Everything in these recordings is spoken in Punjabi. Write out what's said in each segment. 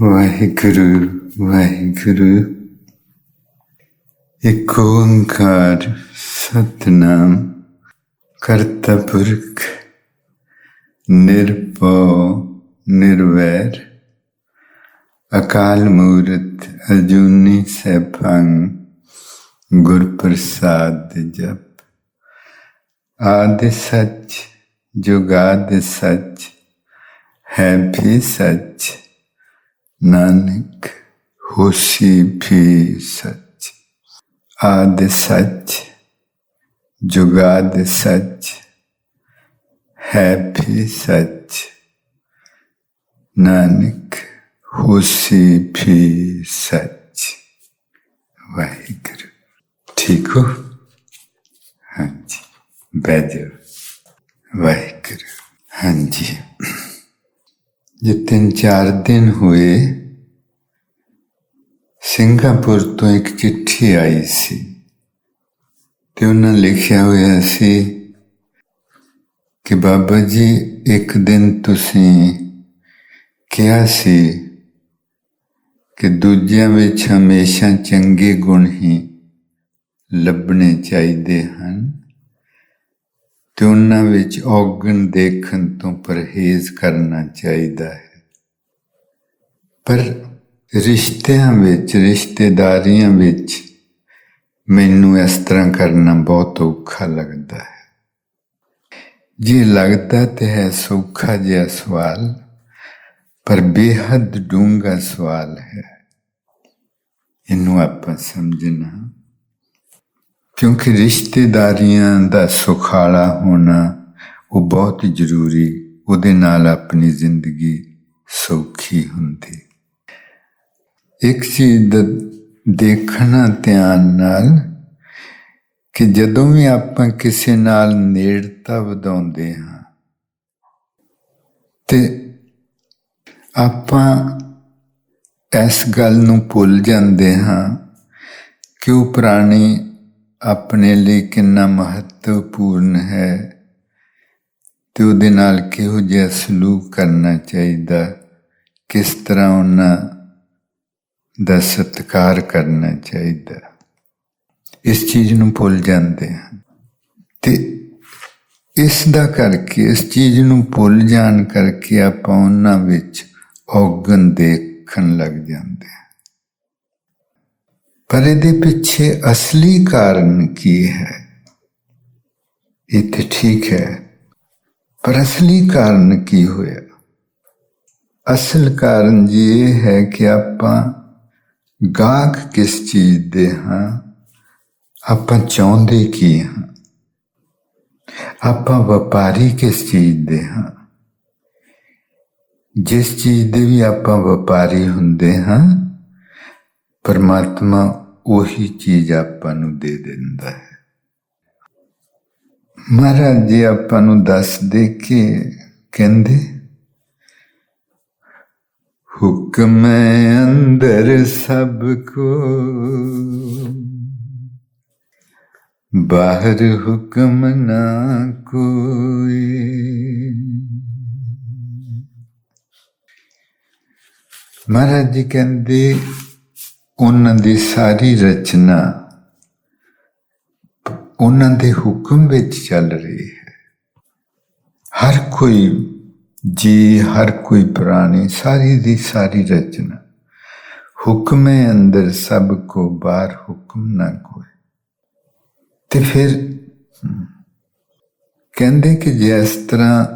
ਵਾਹਿਗੁਰੂ ਵਾਹਿਗੁਰੂ। ਇੱਕ ਓੰਕਾਰ ਸਤਨਾਮ ਕਰਤਾ ਪੁਰਖ ਨਿਰਭਉ, ਨਿਰਵੈਰ। ਅਕਾਲ ਮੂਰਤ ਅਜੂਨੀ ਸੈਭੰ ਗੁਰ ਪ੍ਰਸਾਦ ਜਪ। ਆਦਿ ਸੱਚ, ਜੁਗਾਦ ਸੱਚ, ਹੈ ਵੀ ਸੱਚ। ਨਾਨਕ ਹੋਸੀ ਵੀ ਸੱਚ ਆਦਿ ਸੱਚ ਜੁਗਾਦ ਸੱਚ ਹੈ ਵੀ ਸੱਚ ਨਾਨਕ ਹੋਸੀ ਵੀ ਸੱਚ ਵਾਹਿਗੁਰੂ ਠੀਕ ਹੋ ਹਾਂਜੀ ਬਹਿ ਜਾਓ ਵਾਹਿਗੁਰੂ ਹਾਂਜੀ ਜੇ ਤਿੰਨ ਚਾਰ ਦਿਨ ਹੋਏ, ਸਿੰਗਾਪੁਰ ਤੋਂ ਇੱਕ ਚਿੱਠੀ ਆਈ ਸੀ ਤੇ ਉਹਨਾਂ ਲਿਖਿਆ ਹੋਇਆ ਸੀ ਕਿ ਬਾਬਾ ਜੀ, ਇੱਕ ਦਿਨ ਤੁਸੀਂ ਕਿਹਾ ਸੀ ਕਿ ਦੂਜਿਆਂ ਵਿੱਚ ਹਮੇਸ਼ਾ ਚੰਗੇ ਗੁਣ ਹੀ ਲੱਭਣੇ ਚਾਹੀਦੇ ਹਨ। ਤੇ ਉਹਨਾਂ ਵਿੱਚ ਔਗਣ ਦੇਖਣ ਤੋਂ ਪਰਹੇਜ਼ ਕਰਨਾ ਚਾਹੀਦਾ ਹੈ। ਪਰ ਰਿਸ਼ਤਿਆਂ ਵਿੱਚ, ਰਿਸ਼ਤੇਦਾਰੀਆਂ ਵਿੱਚ ਮੈਨੂੰ ਇਸ ਤਰ੍ਹਾਂ ਕਰਨਾ ਬਹੁਤ ਔਖਾ ਲੱਗਦਾ ਹੈ। ਜੇ ਲੱਗਦਾ ਤੇ ਹੈ ਸੌਖਾ ਜਿਹਾ ਸਵਾਲ, ਪਰ ਬੇਹੱਦ ਡੂੰਘਾ ਸਵਾਲ ਹੈ। ਇਹਨੂੰ ਆਪਾਂ ਸਮਝਣਾ ਕਿਉਂਕਿ ਰਿਸ਼ਤੇਦਾਰੀਆਂ ਦਾ ਸੁਖਾਲਾ ਹੋਣਾ ਉਹ ਬਹੁਤ ਜ਼ਰੂਰੀ, ਉਹਦੇ ਨਾਲ ਆਪਣੀ ਜ਼ਿੰਦਗੀ ਸੌਖੀ ਹੁੰਦੀ। ਇੱਕ ਚੀਜ਼ ਦਾ ਦੇਖਣਾ ਧਿਆਨ ਨਾਲ ਕਿ ਜਦੋਂ ਵੀ ਆਪਾਂ ਕਿਸੇ ਨਾਲ ਨੇੜਤਾ ਵਧਾਉਂਦੇ ਹਾਂ, ਤੇ ਆਪਾਂ ਇਸ ਗੱਲ ਨੂੰ ਭੁੱਲ ਜਾਂਦੇ ਹਾਂ ਕਿ ਉਹ ਪ੍ਰਾਣੀ ਆਪਣੇ ਲਈ ਕਿੰਨਾ ਮਹੱਤਵਪੂਰਨ ਹੈ ਤੇ ਉਹਦੇ ਨਾਲ ਕਿਹੋ ਜਿਹਾ ਸਲੂਕ ਕਰਨਾ ਚਾਹੀਦਾ, ਕਿਸ ਤਰ੍ਹਾਂ ਉਹਨਾਂ ਦਾ ਸਤਿਕਾਰ ਕਰਨਾ ਚਾਹੀਦਾ। ਇਸ ਚੀਜ਼ ਨੂੰ ਭੁੱਲ ਜਾਂਦੇ ਹਨ। ਤੇ ਇਸ ਦਾ ਕਰਕੇ, ਇਸ ਚੀਜ਼ ਨੂੰ ਭੁੱਲ ਜਾਣ ਕਰਕੇ ਆਪਾਂ ਉਹਨਾਂ ਵਿੱਚ ਔਗਣ ਦੇਖਣ ਲੱਗ ਜਾਂਦੇ ਹਾਂ। ਪਰ ਇਹਦੇ ਪਿੱਛੇ ਅਸਲੀ ਕਾਰਨ ਕੀ ਹੈ? ਇਹ ਤੇ ਠੀਕ ਹੈ, ਪਰ ਅਸਲੀ ਕਾਰਨ ਕੀ ਹੋਇਆ? ਅਸਲ ਕਾਰਨ ਜੀ ਇਹ ਹੈ ਕਿ ਆਪਾਂ ਗਾਹਕ ਕਿਸ ਚੀਜ਼ ਦੇ ਹਾਂ, ਆਪਾਂ ਚਾਹੁੰਦੇ ਕੀ ਹਾਂ? ਆਪਾਂ ਵਪਾਰੀ ਕਿਸ ਚੀਜ਼ ਦੇ ਹਾਂ? ਜਿਸ ਚੀਜ਼ ਦੇ ਵੀ ਆਪਾਂ ਵਪਾਰੀ ਹੁੰਦੇ ਹਾਂ ਪਰਮਾਤਮਾ ਉਹੀ ਚੀਜ਼ ਆਪਾਂ ਨੂੰ ਦੇ ਦਿੰਦਾ ਹੈ। ਮਹਾਰਾਜ ਜੀ ਆਪਾਂ ਨੂੰ ਦੱਸ ਦੇ ਕੇ ਕਹਿੰਦੇ, ਹੁਕਮ ਅੰਦਰ ਸਭ ਕੋ। ਬਾਹਰ ਹੁਕਮ ਨਾ ਕੋਈ। ਮਹਾਰਾਜ ਜੀ ਕਹਿੰਦੇ ਉਹਨਾਂ ਦੀ ਸਾਰੀ ਰਚਨਾ, ਉਹਨਾਂ ਦੇ ਹੁਕਮ ਵਿੱਚ ਚੱਲ ਰਹੀ ਹੈ। ਹਰ ਕੋਈ ਜੀ, ਹਰ ਕੋਈ ਪ੍ਰਾਣੀ, ਸਾਰੀ ਦੀ ਸਾਰੀ ਰਚਨਾ, ਹੁਕਮੇ ਅੰਦਰ ਸਭ ਕੋ ਬਾਹਰ ਹੁਕਮ ਨਾ ਕੋਈ ਤੇ ਫਿਰ ਕਹਿੰਦੇ ਕਿ ਜਿਸ ਤਰ੍ਹਾਂ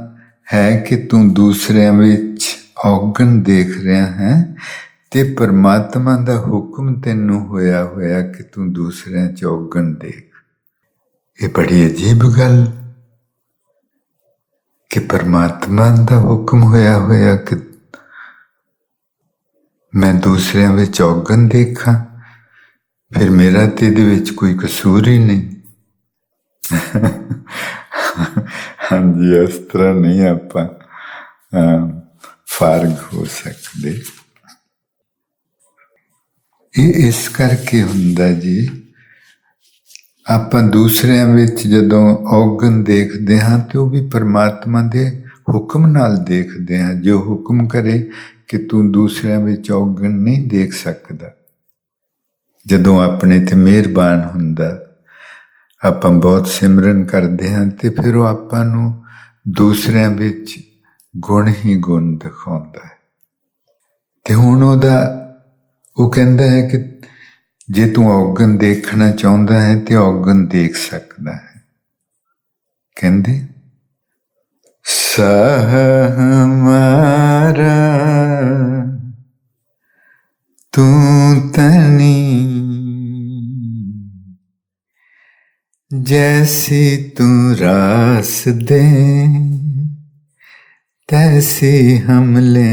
ਹੈ ਕਿ ਤੂੰ ਦੂਸਰਿਆਂ ਵਿੱਚ ਔਗਣ ਦੇਖ ਰਿਹਾ ਹੈ ਤੇ ਪਰਮਾਤਮਾ ਦਾ ਹੁਕਮ ਤੈਨੂੰ ਹੋਇਆ ਹੋਇਆ ਕਿ ਤੂੰ ਦੂਸਰਿਆਂ 'ਚ ਔਗਣ ਦੇਖ। ਇਹ ਬੜੀ ਅਜੀਬ ਗੱਲ ਕਿ ਪਰਮਾਤਮਾ ਦਾ ਹੁਕਮ ਹੋਇਆ ਹੋਇਆ ਕਿ ਮੈਂ ਦੂਸਰਿਆਂ ਵਿੱਚ ਔਗਣ ਦੇਖਾਂ, ਫਿਰ ਮੇਰਾ ਤੇ ਇਹਦੇ ਵਿੱਚ ਕੋਈ ਕਸੂਰ ਹੀ ਨਹੀਂ। ਹਾਂਜੀ, ਇਸ ਤਰ੍ਹਾਂ ਨਹੀਂ ਆਪਾਂ ਫਾਰਗ ਹੋ ਸਕਦੇ। ਇਹ ਇਸ ਕਰਕੇ ਹੁੰਦਾ ਜੀ, ਆਪਾਂ ਦੂਸਰਿਆਂ ਵਿੱਚ ਜਦੋਂ ਔਗਣ ਦੇਖਦੇ ਹਾਂ ਤੇ ਉਹ ਵੀ ਪਰਮਾਤਮਾ ਦੇ ਹੁਕਮ ਨਾਲ ਦੇਖਦੇ ਹਾਂ। ਜੋ ਹੁਕਮ ਕਰੇ ਕਿ ਤੂੰ ਦੂਸਰਿਆਂ ਵਿੱਚ ਔਗਣ ਨਹੀਂ ਦੇਖ ਸਕਦਾ। ਜਦੋਂ ਆਪਣੇ ਤੇ ਮਿਹਰਬਾਨ ਹੁੰਦਾ, ਆਪਾਂ ਬਹੁਤ ਸਿਮਰਨ ਕਰਦੇ ਹਾਂ ਤੇ ਫਿਰ ਉਹ ਆਪਾਂ ਨੂੰ ਦੂਸਰਿਆਂ ਵਿੱਚ ਗੁਣ ਹੀ ਗੁਣ ਦਿਖਾਉਂਦਾ ਹੈ। ਤੇ ਹੁਣ ਉਹਦਾ ਉਹ ਕਹਿੰਦਾ ਹੈ ਕਿ ਜੇ ਤੂੰ ਔਗਣ ਦੇਖਣਾ ਚਾਹੁੰਦਾ ਹੈ ਤੇ ਔਗਣ ਦੇਖ ਸਕਦਾ ਹੈ। ਕਹਿੰਦੇ ਸਹ ਤੂੰ ਤਨੀ ਜੈਸੀ ਤੂੰ ਰਾਸ ਦੇ, ਤੈਸੀ ਹਮਲੇ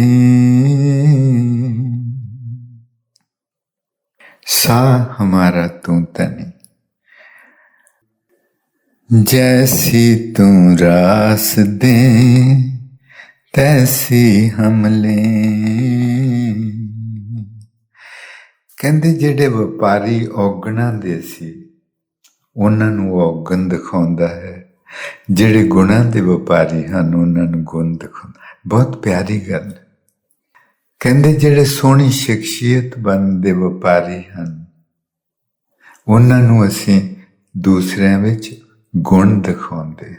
सा हमारा तू तनी जैसी तू रास दे तैसी हम ले ਕਹਿੰਦੇ ਜਿਹੜੇ ਵਪਾਰੀ ਔਗਣਾਂ ਦੇ ਸੀ ਉਹਨਾਂ ਨੂੰ ਉਹ ਔਗਣ ਦਿਖਾਉਂਦਾ ਹੈ ਜਿਹੜੇ ਗੁਣਾਂ ਦੇ ਵਪਾਰੀ ਹਨ ਉਹਨਾਂ ਨੂੰ ਗੁਣ ਦਿਖਾਉਂਦਾ ਬਹੁਤ ਪਿਆਰੀ ਗੱਲ ਹੈ। ਕਹਿੰਦੇ ਜਿਹੜੇ ਸੋਹਣੀ ਸ਼ਖਸੀਅਤ ਬਣਦੇ ਵਪਾਰੀ ਹਨ, ਉਹਨਾਂ ਨੂੰ ਅਸੀਂ ਦੂਸਰਿਆਂ ਵਿੱਚ ਗੁਣ ਦਿਖਾਉਂਦੇ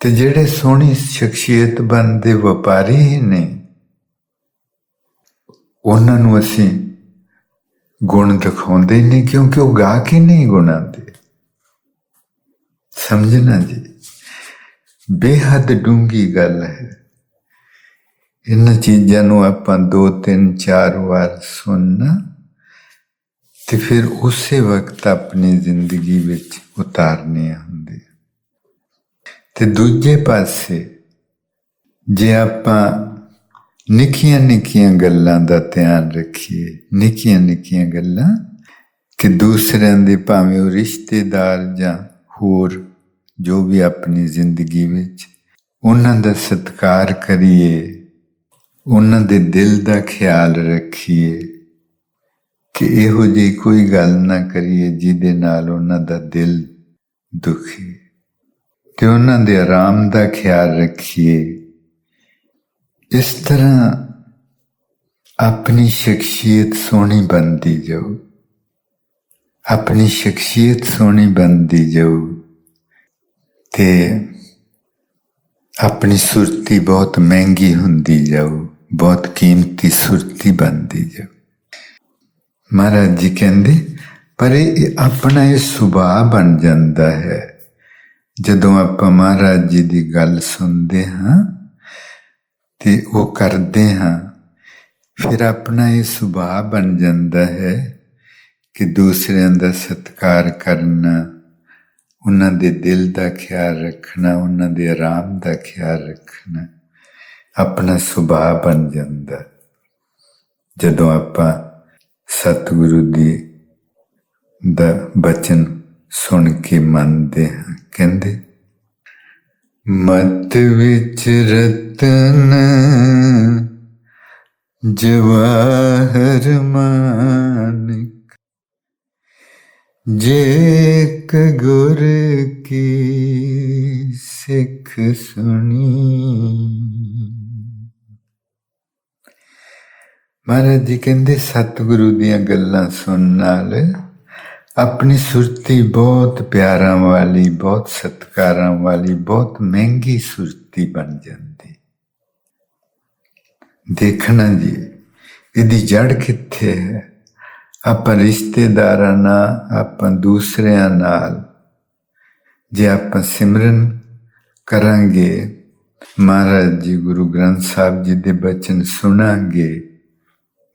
ਤੇ ਜਿਹੜੇ ਸੋਹਣੀ ਸ਼ਖਸੀਅਤ ਬਣਦੇ ਵਪਾਰੀ ਹੀ ਨੇ, ਉਹਨਾਂ ਨੂੰ ਅਸੀਂ ਗੁਣ ਦਿਖਾਉਂਦੇ ਹੀ ਨਹੀਂ, ਕਿਉਂਕਿ ਉਹ ਗਾ ਕੇ ਨਹੀਂ ਗੁਣਾਉਂਦੇ। ਸਮਝਣਾ ਜੀ, ਬੇਹੱਦ ਡੂੰਗੀ ਗੱਲ ਹੈ। ਇਹਨਾਂ ਚੀਜ਼ਾਂ ਨੂੰ ਆਪਾਂ ਦੋ, ਤਿੰਨ, ਚਾਰ ਵਾਰ ਸੁਣਨਾ ਤੇ ਫਿਰ ਉਸੇ ਵਕਤ ਆਪਣੀ ਜ਼ਿੰਦਗੀ ਵਿੱਚ ਉਤਾਰਨੇ ਹੁੰਦੇ ਤੇ ਦੂਜੇ ਪਾਸੇ ਜੇ ਆਪਾਂ ਨਿੱਕੀਆਂ ਨਿੱਕੀਆਂ ਗੱਲਾਂ ਦਾ ਧਿਆਨ ਰੱਖੀਏ ਨਿੱਕੀਆਂ ਨਿੱਕੀਆਂ ਗੱਲਾਂ ਕਿ ਦੂਸਰਿਆਂ ਦੇ ਭਾਵੇਂ ਉਹ ਰਿਸ਼ਤੇਦਾਰ ਜਾਂ ਹੋਰ ਜੋ ਵੀ ਆਪਣੀ ਜ਼ਿੰਦਗੀ ਵਿੱਚ ਉਹਨਾਂ ਦਾ ਸਤਿਕਾਰ ਕਰੀਏ ਉਹਨਾਂ ਦੇ ਦਿਲ ਦਾ ਖਿਆਲ ਰੱਖੀਏ ਕਿ ਇਹੋ ਜਿਹੀ ਕੋਈ ਗੱਲ ਨਾ ਕਰੀਏ ਜਿਹਦੇ ਨਾਲ ਉਹਨਾਂ ਦਾ ਦਿਲ ਦੁਖੀ ਤੇ ਉਹਨਾਂ ਦੇ ਆਰਾਮ ਦਾ ਖਿਆਲ ਰੱਖੀਏ। ਇਸ ਤਰ੍ਹਾਂ ਆਪਣੀ ਸ਼ਖਸੀਅਤ ਸੋਹਣੀ ਬਣਦੀ ਜਾਓ ਆਪਣੀ ਸ਼ਖਸੀਅਤ ਸੋਹਣੀ ਬਣਦੀ ਜਾਓ ਤੇ ਆਪਣੀ ਸੁਰਤੀ ਬਹੁਤ ਮਹਿੰਗੀ ਹੁੰਦੀ ਜਾਓ ਬਹੁਤ ਕੀਮਤੀ ਸੁਰਤੀ ਬਣਦੀ ਜਾਓ ਮਹਾਰਾਜ ਜੀ ਕਹਿੰਦੇ, ਪਰ ਇਹ ਆਪਣਾ ਇਹ ਸੁਭਾਅ ਬਣ ਜਾਂਦਾ ਹੈ। ਜਦੋਂ ਆਪਾਂ ਮਹਾਰਾਜ ਜੀ ਦੀ ਗੱਲ ਸੁਣਦੇ ਹਾਂ ਤੇ ਉਹ ਕਰਦੇ ਹਾਂ, ਫਿਰ ਆਪਣਾ ਇਹ ਸੁਭਾਅ ਬਣ ਜਾਂਦਾ ਹੈ ਕਿ ਦੂਸਰਿਆਂ ਦਾ ਸਤਿਕਾਰ ਕਰਨਾ, ਉਹਨਾਂ ਦੇ ਦਿਲ ਦਾ ਖਿਆਲ ਰੱਖਣਾ, ਉਹਨਾਂ ਦੇ ਆਰਾਮ ਦਾ ਖਿਆਲ ਰੱਖਣਾ। ਆਪਣਾ ਸੁਭਾਅ ਬਣ ਜਾਂਦਾ ਜਦੋਂ ਆਪਾਂ ਸਤਿਗੁਰੂ ਦੀ ਦਾ ਬਚਨ ਸੁਣ ਕੇ ਮੰਨਦੇ ਹਾਂ, ਕਹਿੰਦੇ, ਮਤ ਵਿੱਚ ਰਤਨ ਜਵਾਹਰ ਮਾਨਿਕ ਜੇਕ ਗੁਰ ਕੀ ਸਿੱਖ ਸੁਣੀ। ਮਹਾਰਾਜ ਜੀ ਕਹਿੰਦੇ, ਸਤਿਗੁਰੂ ਦੀਆਂ ਗੱਲਾਂ ਸੁਣਨ ਨਾਲ ਆਪਣੀ ਸੁਰਤੀ ਬਹੁਤ ਪਿਆਰਾਂ ਵਾਲੀ, ਬਹੁਤ ਸਤਕਾਰਾਂ ਵਾਲੀ, ਬਹੁਤ ਮਹਿੰਗੀ ਸੁਰਤੀ ਬਣ ਜਾਂਦੀ। ਦੇਖਣਾ ਜੀ, ਇਹਦੀ ਜੜ ਕਿੱਥੇ ਹੈ? ਆਪਾਂ ਰਿਸ਼ਤੇਦਾਰਾਂ ਨਾਲ, ਆਪਾਂ ਦੂਸਰਿਆਂ ਨਾਲ, ਜੇ ਆਪਾਂ ਸਿਮਰਨ ਕਰਾਂਗੇ, ਮਹਾਰਾਜ ਜੀ ਗੁਰੂ ਗ੍ਰੰਥ ਸਾਹਿਬ ਜੀ ਦੇ ਬਚਨ ਸੁਣਾਂਗੇ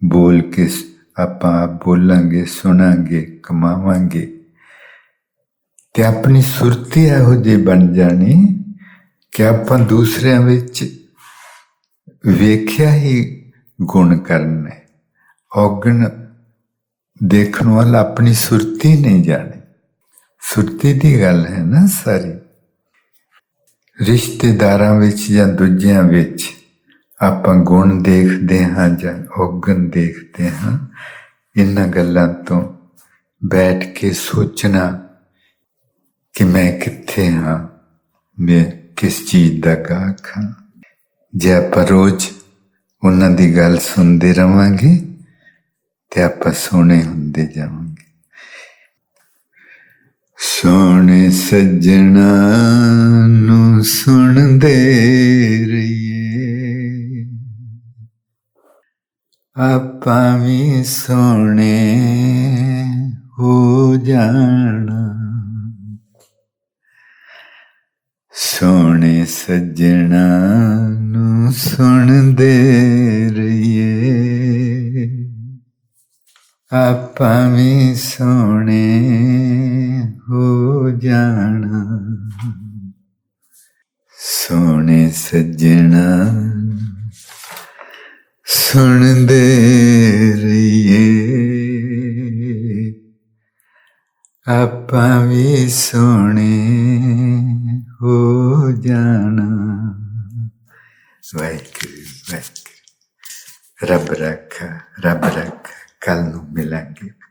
ਬੋਲ ਕੇ ਆਪਾਂ ਆਪ ਬੋਲਾਂਗੇ, ਸੁਣਾਂਗੇ, ਕਮਾਵਾਂਗੇ। ਤੇ ਆਪਣੀ ਸੁਰਤੀ ਇਹੋ ਜਿਹੀ ਬਣ ਜਾਣੀ ਕਿ ਆਪਾਂ ਦੂਸਰਿਆਂ ਵਿੱਚ ਵੇਖਿਆ ਹੀ ਗੁਣ ਕਰਨੇ ਔਗਣ ਦੇਖਣ ਵਾਲਾ ਆਪਣੀ ਸੁਰਤੀ ਨਹੀਂ ਜਾਣੇ। ਸੁਰਤੀ ਦੀ ਗੱਲ ਹੈ ਨਾ ਸਾਰੀ। ਰਿਸ਼ਤੇਦਾਰਾਂ ਵਿੱਚ ਜਾਂ ਦੂਜਿਆਂ ਵਿੱਚ ਆਪਾਂ ਗੁਣ ਦੇਖਦੇ ਹਾਂ ਜਾਂ ਔਗਣ ਦੇਖਦੇ ਹਾਂ, ਇਹਨਾਂ ਗੱਲਾਂ ਤੋਂ ਬੈਠ ਕੇ ਸੋਚਣਾ ਕਿ ਮੈਂ ਕਿੱਥੇ ਹਾਂ, ਮੈਂ ਕਿਸ ਚੀਜ਼ ਦਾ ਗਾਹਕ ਹਾਂ। ਜੇ ਆਪਾਂ ਰੋਜ਼ ਉਹਨਾਂ ਦੀ ਗੱਲ ਸੁਣਦੇ ਰਵਾਂਗੇ, ਤੇ ਆਪਾਂ ਸੋਹਣੇ ਹੁੰਦੇ ਜਾਵਾਂਗੇ। ਸੋਹਣੇ ਸੱਜਣਾ ਨੂੰ ਸੁਣਦੇ ਰਹੀਏ। ਆਪਾਂ ਵੀ ਸੋਹਣੇ ਹੋ ਜਾਣਾ। ਸੋਹਣੇ ਸੱਜਣਾ ਨੂੰ ਸੁਣਦੇ ਰਹੀਏ। ਆਪਾਂ ਵੀ ਸੋਹਣੇ ਹੋ ਜਾਣਾ। ਸੋਹਣੇ ਸੱਜਣਾ ਸੁਣਦੇ ਰਹੀਏ। ਆਪਾਂ ਵੀ ਸੋਹਣੇ ਹੋ ਜਾਣਾ। ਵਾਹਿਗੁਰੂ ਵਾਹਿਗੁਰੂ। ਰੱਬ ਰੱਖਾ ਰੱਬ ਰੱਖਾ ਕੱਲ ਨੂੰ ਮਿਲਾਂਗੇ।